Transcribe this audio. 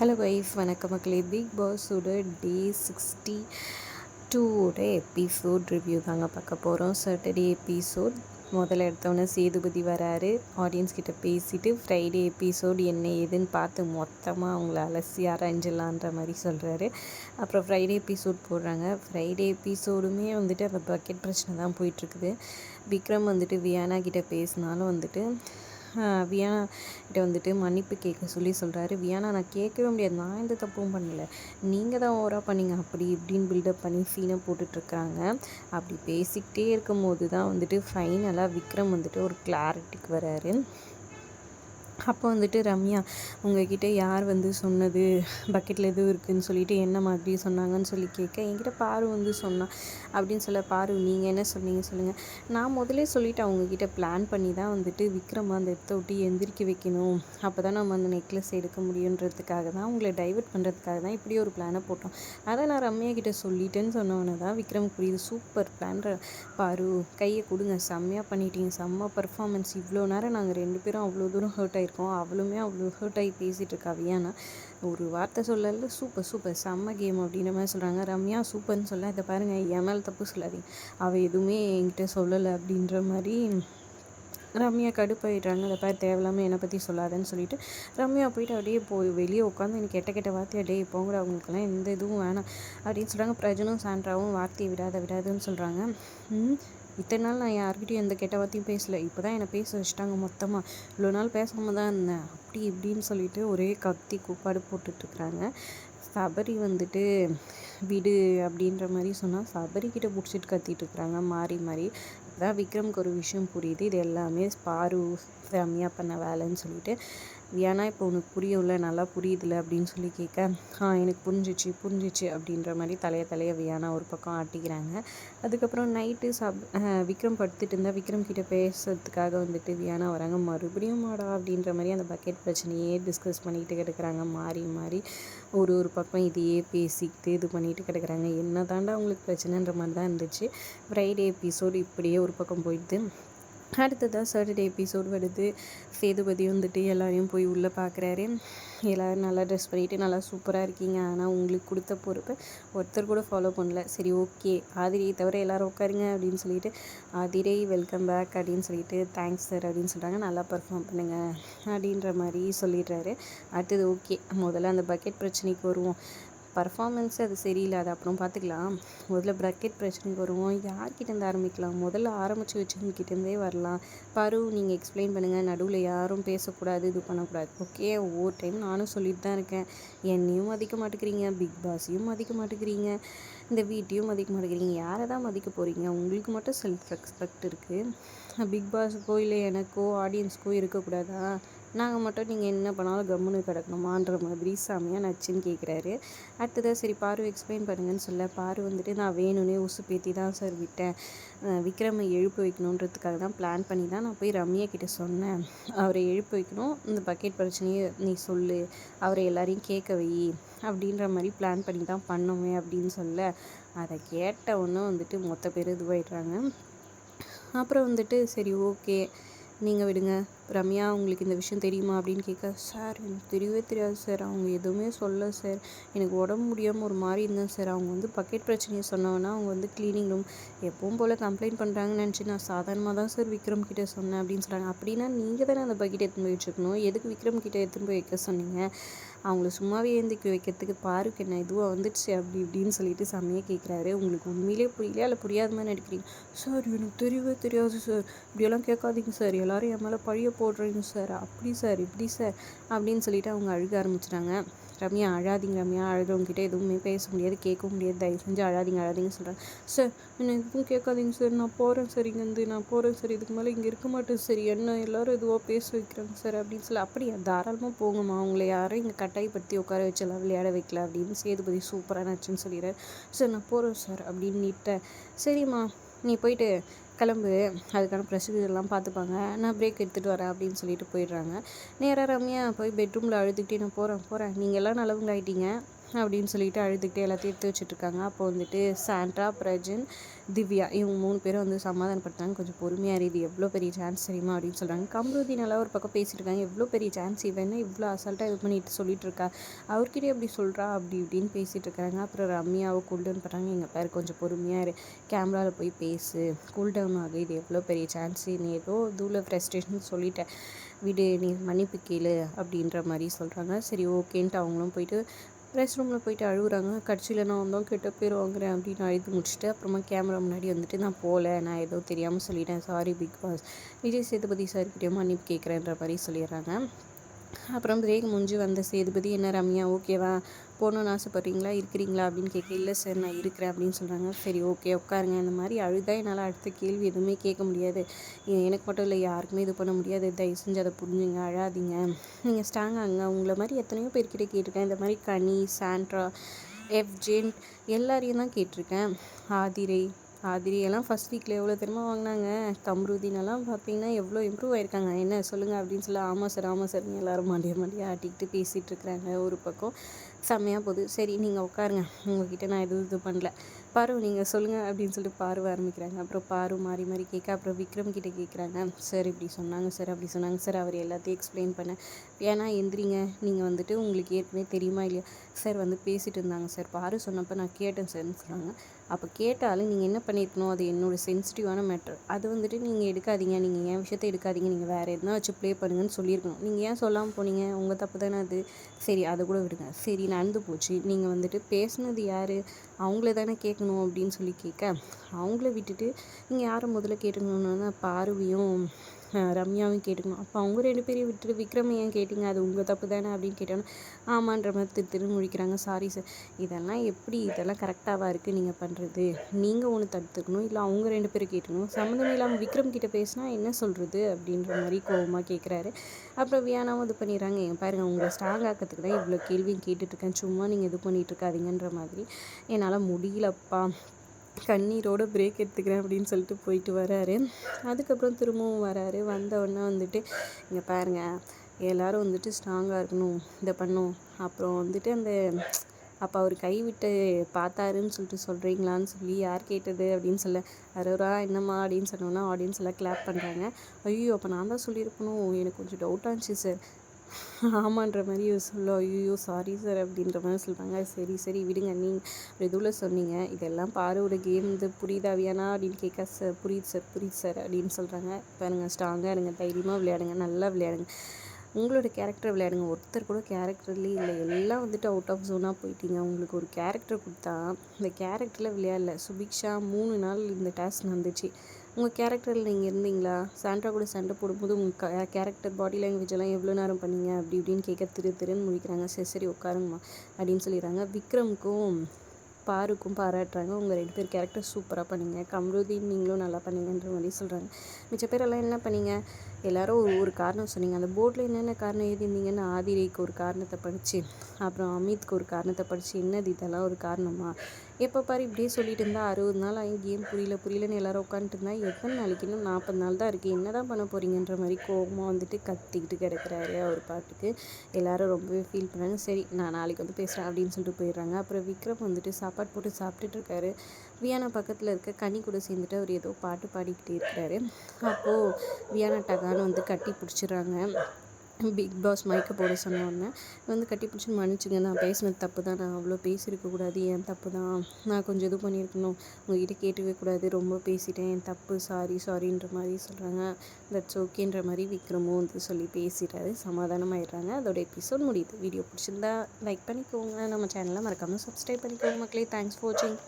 Hello wise வணக்கம் மக்களே. Big பாஸோட டே சிக்ஸ்டி டூவோட எபிசோட் ரிவ்யூ தாங்க பார்க்க போகிறோம் சாட்டர்டே எபிசோட் முதல்ல எடுத்தோன்னே சேதுபதி வராரு. ஆடியன்ஸ் கிட்ட பேசிட்டு ஃப்ரைடே எபிசோட் என்ன ஏதுன்னு பார்த்து மொத்தமாக அவங்கள அலசி அரைஞ்சிடலான்ற மாதிரி சொல்கிறாரு அப்புறம் ஃப்ரைடே எபிசோட் போடுறாங்க. ஃப்ரைடே எபிசோடுமே வந்துட்டு அந்த பக்கெட் பிரச்சனை தான் போயிட்டுருக்குது விக்ரம் வந்துட்டு வியானா கிட்ட பேசினாலும் வந்துட்டு வியானா கிட்ட வந்துட்டு மன்னிப்பு கேட்க சொல்லி சொல்கிறாரு வியானா நான் கேட்கவே முடியாது. நான் எந்த தப்பும் பண்ணலை. நீங்கள் தான் ஓவராக பண்ணீங்க. அப்படி இப்படின்னு பில்டப் பண்ணி சீனை போட்டுட்ருக்காங்க அப்படி பேசிக்கிட்டே இருக்கும் போது தான் வந்துட்டு ஃபைனலாக விக்ரம் வந்துட்டு ஒரு கிளாரிட்டிக்கு வராரு. அப்போ வந்துட்டு ரம்யா உங்ககிட்ட யார் வந்து சொன்னது? பக்கெட்டில் எதுவும் இருக்குதுன்னு சொல்லிட்டு என்ன மாதிரி சொன்னாங்கன்னு சொல்லி கேட்க என்கிட்ட பாரு வந்து சொன்னான் அப்படின்னு சொல்ல பாரு நீங்கள் என்ன சொன்னீங்க சொல்லுங்கள் நான் முதலே சொல்லிவிட்டு அவங்கக்கிட்ட பிளான் பண்ணி தான் வந்துட்டு விக்ரம் அந்த இடத்த விட்டு எந்திரிக்க வைக்கணும். அப்போ தான் நம்ம அந்த நெக்லஸ் எடுக்க முடியுன்றதுக்காக தான் உங்களை டைவெர்ட் பண்ணுறதுக்காக தான் இப்படி ஒரு பிளானை போட்டோம். அதை நான் ரம்யா கிட்டே சொல்லிட்டேன்னு சொன்னவொன்னே தான் விக்ரம் புரியுது சூப்பர் பிளான் பாரு கையை கொடுங்க. செம்மையாக பண்ணிட்டீங்க. செம்ம பர்ஃபார்மன்ஸ் இவ்வளோ நேரம் நாங்கள் ரெண்டு பேரும் அவ்வளோ தூரம் ஹர்ட் ஆயிருக்கோம் இருக்கும் அவளுமே அவ்வளோ ஹர்ட் ஆகி பேசிகிட்டு இருக்கா வியானா. ஒரு வார்த்தை சொல்லல சூப்பர் சூப்பர் செம்ம கேம் அப்படின்ற மாதிரி சொல்கிறாங்க ரம்யா சூப்பர்னு சொல்ல இதை பாருங்கள் என் மேலே தப்பு சொல்லாதீங்க. அவள் எதுவுமே என்கிட்ட சொல்லலை அப்படின்ற மாதிரி ரம்யா கடுப்பாயிடுறாங்க. அதை பாரு தேவையில்லாமல் என்னை பற்றி சொல்லாதன்னு சொல்லிட்டு ரம்யா போயிட்டு அப்படியே போய் வெளியே உட்காந்து எனக்கு கெட்ட கெட்ட வார்த்தை அப்படியே போங்கட அவங்களுக்குலாம் எந்த இதுவும் வேணாம். அப்படின்னு சொல்கிறாங்க பிரஜனும் சாண்ட்ராவும் வார்த்தையை விடாத விடாதுன்னு சொல்கிறாங்க இத்தனை நாள் நான் யார்கிட்டையும் எந்த கெட்ட வார்த்தையும் பேசலை. இப்போ தான் என்னை பேச வச்சுட்டாங்க மொத்தமாக இவ்வளோ நாள் பேசாமல் தான் இருந்தேன். அப்படி இப்படின்னு சொல்லிட்டு ஒரே கத்தி கூப்பாடு போட்டுட்ருக்குறாங்க சபரி வந்துட்டு விடு அப்படின்ற மாதிரி சொன்னால் சபரிக்கிட்ட பிடிச்சிட்டு கத்திட்டு இருக்கிறாங்க. மாறி மாறி. அதான் விக்ரம்க்கு ஒரு விஷயம் புரியுது. இது எல்லாமே பாரு ரம்யா பண்ண வேலைன்னு சொல்லிட்டு ஏன்னா இப்போ உனக்கு புரியல நல்லா புரியுதுல அப்படின்னு சொல்லி கேட்க ஆ எனக்கு புரிஞ்சிச்சு புரிஞ்சிச்சு அப்படின்ற மாதிரி தலைய தலைய வியானா ஒரு பக்கம் ஆட்டிக்கிறாங்க. அதுக்கப்புறம் நைட்டு சப் விக்ரம் படுத்துட்டு இருந்தால் விக்ரம் கிட்டே பேசுறதுக்காக வந்துட்டு வியானா வராங்க. மறுபடியும் மாடா அப்படின்ற மாதிரி அந்த பக்கெட் பிரச்சனையே டிஸ்கஸ் பண்ணிக்கிட்டு கிடக்குறாங்க. மாறி மாறி ஒரு ஒரு பக்கம் இதையே பேசிக்கிட்டு இது பண்ணிட்டு கிடக்குறாங்க. என்ன தாண்டா அவங்களுக்கு பிரச்சனைன்ற மாதிரி தான் இருந்துச்சு. ஃப்ரைடே எபிசோடு இப்படியே ஒரு பக்கம் போயிட்டு அடுத்ததாக சாட்டர்டே எபிசோட் வருது. சேதுபதி வந்துட்டு எல்லாரையும் போய் உள்ளே பார்க்குறாரு எல்லோரும் நல்லா ட்ரெஸ் பண்ணிவிட்டு நல்லா சூப்பராக இருக்கீங்க. ஆனால் உங்களுக்கு கொடுத்த பொறுப்பை ஒருத்தர் கூட ஃபாலோ பண்ணல. சரி ஓகே ஆதிரியை தவிர எல்லோரும் உட்காருங்க அப்படின்னு சொல்லிட்டு ஆதிரை வெல்கம் பேக் அப்படின்னு சொல்லிட்டு தேங்க்ஸ் சார் அப்படின்னு சொல்கிறாங்க நல்லா பர்ஃபார்ம் பண்ணுங்கள் அப்படின்ற மாதிரி சொல்லிடுறாரு. அடுத்தது ஓகே முதல்ல அந்த பக்கெட் பிரச்சனைக்கு வருவோம். பர்ஃபாமன்ஸே அது சரியில்லை அது அப்புறம் பார்த்துக்கலாம் முதல்ல ப்ரக்கெட் பிரச்சனைக்கு வருவோம். யார்கிட்டேருந்து ஆரம்பிக்கலாம்? முதல்ல ஆரம்பித்து வச்சவங்ககிட்டேருந்தே வரலாம். பரு நீங்கள் எக்ஸ்பிளைன் பண்ணுங்கள் நடுவில் யாரும் பேசக்கூடாது இது பண்ணக்கூடாது. ஓகே ஒவ்வொரு டைம் நானும் சொல்லிட்டு தான் இருக்கேன். என்னையும் மதிக்க மாட்டேங்கிறீங்க. பிக் பாஸையும் மதிக்க மாட்டேங்கிறீங்க. இந்த வீட்டையும் மதிக்க மாட்டேங்கிறீங்க. யாரை தான் மதிக்க போகிறீங்க உங்களுக்கு மட்டும் செல்ஃப் ரெஸ்பெக்ட் இருக்குது பிக் பாஸுக்கோ இல்லை எனக்கோ ஆடியன்ஸ்க்கோ இருக்கக்கூடாதா? நாங்கள் மட்டும் நீங்கள் என்ன பண்ணாலும் கம்முன்னு கிடக்கணுமான்ற மாதிரி செம்மையாக நச்சுன்னு கேட்குறாரு. அடுத்ததாக சரி பாரு எக்ஸ்பிளைன் பண்ணுங்கன்னு சொல்ல பாரு வந்துட்டு நான் வேணும்னே உசு பேத்தி தான் சார் விட்டேன். விக்ரமை எழுப்பு வைக்கணுன்றதுக்காக தான் பிளான் பண்ணி தான் நான் போய் ரம்யா கிட்டே சொன்னேன். அவரை எழுப்பு வைக்கணும். இந்த பக்கெட் பிரச்சனையை நீ சொல்லு. அவரை எல்லாரையும் கேட்க வை அப்படின்ற மாதிரி பிளான் பண்ணி தான் பண்ணோமே அப்படின்னு சொல்ல அதை கேட்ட ஒன்று வந்துட்டு மொத்த பேர் இதுவாயிடுறாங்க. அப்புறம் வந்துட்டு சரி ஓகே நீங்கள் விடுங்க. ரம்யா உங்களுக்கு இந்த விஷயம் தெரியுமா அப்படின்னு கேட்க சார் எனக்கு தெரியவே தெரியாது சார். அவங்க எதுவுமே சொல்ல சார். எனக்கு உடம்பு முடியாமல் ஒரு மாதிரி இருந்தேன் சார். அவங்க வந்து பக்கெட் பிரச்சனையை சொன்னோன்னா அவங்க வந்து க்ளீனிங் ரூம் எப்பவும் போல் கம்ப்ளைண்ட் பண்ணுறாங்கன்னு நினச்சி நான் சாதாரணமாக தான் சார் விக்ரம் கிட்டே சொன்னேன் அப்படின்னு சொல்கிறாங்க அப்படின்னா நீங்கள் தானே அந்த பக்கெட் எடுத்துன்னு போய் வச்சுக்கணும். எதுக்கு விக்ரம் கிட்டே எடுத்துன்னு போய் வைக்க சொன்னீங்க? அவங்கள சும்மாவே ஏந்திக்க வைக்கிறதுக்கு பாருக்கு என்ன? இதுவாக வந்துடுச்சு அப்படி இப்படின்னு சொல்லிட்டு செம்மையாக கேட்குறாரு உங்களுக்கு உண்மையிலே புரியலையா? இல்லை புரியாத மாதிரி நடிக்கிறீங்க? சார் எனக்கு தெரியவே தெரியாது சார். இப்படியெல்லாம் கேட்காதீங்க சார். எல்லோரும் என் மேலே பழைய போடுறீங்க சார். அப்படி சார் இப்படி சார். அப்படின்னு சொல்லிட்டு அவங்க அழுக ஆரம்பிச்சிட்டாங்க. ரம்யா அழாதீங்க ரம்யா. அழுகிறவங்ககிட்ட எதுவுமே பேச முடியாது கேட்க முடியாது. தயவு செஞ்சு அழாதீங்க அழாதீங்கன்னு சொல்கிறாங்க சார் என்ன எதுவும் கேட்காதீங்க சார். நான் போகிறேன் சார் இங்கேருந்து. நான் போகிறேன் சார். இதுக்கு மேலே இங்கே இருக்க மாட்டேன் சார். என்ன எல்லோரும் இதுவாக பேச வைக்கிறாங்க சார் அப்படின்னு சொல்லி அப்படியா? தாராளமாக போங்கம்மா. அவங்கள யாரும் இங்கே கட்டாயப்படுத்தி உட்கார வச்சலாம் விளையாட வைக்கல அப்படின்னு சேதுபதி சூப்பராக நச்சுன்னு சொல்லிடுறாரு. சார் நான் போகிறேன் சார் அப்படின்னு நீட்டேன் சரிம்மா நீ போயிட்டு கிளம்பு அதுக்கான ப்ரொசீஜர்லாம் பார்த்துப்பாங்க. நான் பிரேக் எடுத்துகிட்டு வரேன் அப்படின்னு சொல்லிட்டு போயிடுறாங்க. நேராக ரம்யா போய் பெட்ரூமில் அழுதுகிட்டே நான் போகிறேன் போகிறேன் நீங்கள் எல்லாம் நல்லவங்களாயிட்டீங்க அப்படின்னு சொல்லிட்டு அழுதுகிட்டே எல்லாத்தையும் எடுத்து வச்சுட்ருக்காங்க. அப்போ வந்துட்டு சாண்ட்ரா பிரஜன் திவ்யா இவங்க மூணு பேரும் வந்து சமாதானப்படுத்துறாங்க. கொஞ்சம் பொறுமையாக இது எவ்வளோ பெரிய சான்ஸ் தெரியுமா அப்படின்னு சொல்கிறாங்க கம்ருதி நல்லா ஒரு பக்கம் பேசிட்டு இருக்காங்க எவ்வளோ பெரிய சான்ஸ் இவன்னா இவ்வளோ அசால்ட்டாக இது பண்ணிட்டு சொல்லிட்டு இருக்கா அவர்கிட்ட எப்படி சொல்கிறா அப்படி இப்படின்னு பேசிகிட்டு இருக்காங்க அப்புறம் ரம்யாவை கூல்டவுன் பண்ணுறாங்க எங்கள் பேர் கொஞ்சம் பொறுமையாக இரு. கேமராவில் போய் பேசு. கூல்டவுன் ஆகு. இது எவ்வளோ பெரிய சான்ஸ் நீ ஏதோ தூள ஃப்ரெஸ்ட்ரேஷன் சொல்லிட்டேன் விடு நீ மன்னிப்பு கேளு அப்படின்ற மாதிரி சொல்கிறாங்க சரி ஓகேன்ட்டு அவங்களும் போயிட்டு ரெஸ்ட் ரூமில் போயிட்டு அழுகுறாங்க. கட்சியில் நான் வந்தோம் கெட்ட பேர் வாங்குறேன் அப்படின்னு அழுது முடிச்சுட்டு அப்புறமா கேமரா முன்னாடி வந்துட்டு நான் போகல நான் ஏதோ தெரியாமல் சொல்லிட்டேன். Sorry big boss Vijay Sethupathi சார்கிட்டயும் மன்னிப்பு கேட்குறேன்ற மாதிரி சொல்லிடுறாங்க. அப்புறம் பிரேக் முடிஞ்சு வந்த சேதுபதி என்ன ரம்யா ஓகேவா போகணுன்னு ஆசைப்பட்றீங்களா? இருக்கிறீங்களா? அப்படின்னு கேட்க இல்லை சார் நான் இருக்கிறேன் அப்படின்னு சொல்கிறாங்க சரி ஓகே உட்காருங்க. இந்த மாதிரி அழுதா என்னால் அடுத்த கேள்வி எதுவுமே கேட்க முடியாது. எனக்கு மட்டும் இல்லை யாருக்குமே இது பண்ண முடியாது. தயவு செஞ்சு அதை புரிஞ்சுங்க அழாதீங்க. நீங்கள் ஸ்ட்ராங்காங்க உங்களை மாதிரி எத்தனையோ பேர்கிட்ட கேட்டிருக்கேன். இந்த மாதிரி கனி சாண்ட்ரா எஃப்ஜென் எல்லாரையும் தான் கேட்டிருக்கேன். ஆதிரை ஆதிரியெல்லாம் ஃபஸ்ட் வீக்கில் எவ்வளோ தெரியுமா வாங்கினாங்க? கம்ருதீனெல்லாம் பார்த்தீங்கன்னா எவ்வளோ இம்ப்ரூவ் ஆயிருக்காங்க. என்ன சொல்லுங்கள் அப்படின்னு சொல்லி ஆமாம் சார் ஆமாம் சார் எல்லோரும் மாண்டிய மண்டியாக ஆட்டிக்கிட்டு பேசிகிட்டு இருக்கிறாங்க ஒரு பக்கம். செம்மையாக போகுது. சரி நீங்கள் உட்காருங்க. உங்ககிட்ட நான் எதுவும் இது பண்ணல. பாரு நீங்கள் சொல்லுங்கள் அப்படின்னு சொல்லிட்டு பார்வ ஆரம்பிக்கிறாங்க. அப்புறம் பாரு மாறி மாறி கேட்க அப்புறம் விக்ரம் கிட்டே கேட்குறாங்க. சார் இப்படி சொன்னாங்க சார் அப்படி சொன்னாங்க. சார் அவர் எல்லாத்தையும் எக்ஸ்பிளைன் பண்ணேன் ஏன்னா எந்திரிங்க. நீங்கள் வந்துட்டு உங்களுக்கு ஏற்கனவே தெரியுமா இல்லையா? சார் வந்து பேசிகிட்டு இருந்தாங்க சார். பாரு சொன்னப்போ நான் கேட்டேன் சார்னு சொன்னாங்க? அப்போ கேட்டாலும் நீங்கள் என்ன பண்ணியிருக்கணும் அது என்னோடய சென்சிட்டிவான மேட்டர் அது வந்துட்டு நீங்கள் எடுக்காதீங்க. நீங்கள் ஏன் விஷயத்த எடுக்காதீங்க. நீங்கள் வேறு எதுனா வச்சு ப்ளே பண்ணுங்கன்னு சொல்லியிருக்கணும். நீங்கள் ஏன் சொல்லாமல் போனீங்க? உங்கள் தப்பு தானே அது. சரி அதை கூட விடுங்க. சரி நடந்து போச்சு. நீங்கள் வந்துட்டு பேசுனது யார்? அவங்கள தானே கேட்கணும் அப்படின்னு சொல்லி கேட்க அவங்கள விட்டுட்டு நீங்கள் யாரை முதல்ல கேட்டுக்கணும்னா பார்வையும் ரம்யாவும் கேட்டுக்கணும். அப்போ அவங்க ரெண்டு பேரையும் விட்டுட்டு விக்ரம் ஏன் கேட்டிங்க? அது உங்கள் தப்பு தானே அப்படின்னு கேட்டோன்னா ஆமான்ற மாதிரி திரு திரு முழிக்கிறாங்க. சாரி சார் இதெல்லாம் எப்படி இதெல்லாம் கரெக்டாக இருக்குது நீங்கள் பண்ணுறது நீங்கள் ஒன்று தடுத்துக்கணும் இல்லை அவங்க ரெண்டு பேரும் கேட்டுக்கணும். சம்மந்தம் இல்லாமல் விக்ரம் கிட்டே பேசினா என்ன சொல்கிறது அப்படின்ற மாதிரி கோபமாக கேட்குறாரு அப்புறம் வியானாவும் இது பண்ணிடுறாங்க. என் பாருங்க உங்களை ஸ்ட்ராங் ஆக்கிறதுக்கு தான் இவ்வளோ கேள்வியும் கேட்டுட்ருக்கேன் சும்மா நீங்கள் இது பண்ணிகிட்ருக்காதீங்கன்ற மாதிரி என்னால் முடியலப்பா. கண்ணீரோட பிரேக் எடுத்துக்கிறேன் அப்படின்னு சொல்லிட்டு போயிட்டு வராரு. அதுக்கப்புறம் திரும்பவும் வராரு. வந்தவுடனே வந்துட்டு இங்கே பாருங்கள் எல்லோரும் வந்துட்டு ஸ்ட்ராங்காக இருக்கணும். இதை பண்ணும். அப்புறம் வந்துட்டு அந்த அப்போ அவர் கைவிட்டு பார்த்தாருன்னு சொல்லிட்டு சொல்கிறீங்களான்னு சொல்லி யார் கேட்டது? அப்படின்னு சொல்ல அரோரா என்னம்மா? அப்படின்னு சொன்னோன்னா ஆடியன்ஸ் எல்லாம் கிளாப் பண்ணுறாங்க ஐயோ அப்போ நான் தான் சொல்லியிருக்கணும். எனக்கு கொஞ்சம் டவுட்டாக இருந்துச்சு சார் ஆமான்ற மாதிரி சொல்ல ஐயோ சாரி சார் அப்படின்ற மாதிரி சொல்கிறாங்க சரி சரி விடுங்க. நீங்கள் இதுவில் சொன்னீங்க. இதெல்லாம் பாரோட கேம் இது புரியுதா வியானா அப்படின்னு கேட்க சார் புரியுது சார் புரியுது சார் அப்படின்னு சொல்கிறாங்க பாருங்க ஸ்ட்ராங்காக இருங்க தைரியமாக விளையாடுங்க நல்லா விளையாடுங்க. உங்களோட கேரக்டர் விளையாடுங்க. ஒருத்தர் கூட கேரக்டர்லேயே இல்லை. எல்லாம் வந்துட்டு அவுட் ஆஃப் ஜோனாக போயிட்டீங்க. உங்களுக்கு ஒரு கேரக்டர் கொடுத்தா இந்த கேரக்டரில் விளையாடல. சுபிக்ஷா மூணு நாள் இந்த டாஸ்க் நடந்துச்சு. உங்கள் கேரக்டரில் நீங்கள் இருந்தீங்களா? சாண்ட்ரா கூட சண்டை போடும்போது உங்கள் கேரக்டர் பாடி லாங்குவேஜ் எல்லாம் எவ்வளோ நேரம் பண்ணீங்க? அப்படி இப்படின்னு கேட்க திரு திருன்னு முடிக்கிறாங்க சரி சரி உட்காருங்கம்மா அப்படின்னு சொல்லிடுறாங்க. விக்ரமுக்கும் பாருக்கும் பாராட்டுறாங்க. உங்கள் ரெண்டு பேர் கேரக்டர் சூப்பராக பண்ணீங்க. கம்ருதீன் நீங்களும் நல்லா பண்ணீங்கன்ற மாதிரி சொல்கிறாங்க மிச்ச பேரெல்லாம் என்ன பண்ணீங்க? எல்லாரும் ஒரு ஒரு காரணம் சொன்னீங்க. அந்த போர்டில் என்னென்ன காரணம் எழுதியிருந்தீங்கன்னு ஆதிரைக்கு ஒரு காரணத்தை படித்து அப்புறம் அமித்க்கு ஒரு காரணத்தை படித்து என்னது இதெல்லாம் ஒரு காரணமா? எப்போ பாரு இப்படியே சொல்லிட்டு இருந்தால் அறுபது நாள் ஆகி கேம் புரியல புரியலன்னு எல்லாரும் உட்காந்துட்டு இருந்தால் எத்தனை நாளைக்கு? இன்னும் நாற்பது நாள் தான் இருக்குது என்ன தான் பண்ண போகிறீங்கன்ற மாதிரி கோபமாக வந்துட்டு கத்திக்கிட்டு கிடக்கிறாரு அவர் பாட்டுக்கு. எல்லாரும் ரொம்பவே ஃபீல் பண்ணாங்க. சரி நான் நாளைக்கு வந்து பேசுகிறேன் அப்படின்னு சொல்லிட்டு போயிடுறாங்க. அப்புறம் விக்ரம் வந்துட்டு சாப்பாடு போட்டு சாப்பிட்டுட்டு இருக்காரு. வியானா பக்கத்தில் இருக்க கனி கூட சேர்ந்துட்டு அவர் ஏதோ பாட்டு பாடிக்கிட்டே இருக்கிறாரு. அப்போது வியானா டகான்னு வந்து கட்டி பிடிச்சிடுறாங்க. பிக் பாஸ் மைக்கை போட சொன்னோடனே வந்து கட்டி பிடிச்சி மன்னிச்சுங்க. நான் பேசினது தப்பு தான். நான் அவ்வளோ பேசியிருக்கக்கூடாது என் தப்பு தான்? நான் கொஞ்சம் இது பண்ணியிருக்கணும். உங்ககிட்ட கேட்டுக்கவே கூடாது. ரொம்ப பேசிட்டேன். என் தப்பு. சாரி சாரின்ற மாதிரி சொல்கிறாங்க தட்ஸ் ஓகேன்ற மாதிரி விக்ரமும் வந்து சொல்லி பேசிட்டாரு சமாதானமாகிடுறாங்க அதோட எபிசோட் முடியுது. வீடியோ பிடிச்சிருந்தா லைக் பண்ணிக்கோங்க. நம்ம சேனலை மறக்காமல் சப்ஸ்கிரைப் பண்ணிக்கோங்க மக்களே. தேங்க்ஸ் ஃபார் வாட்சிங்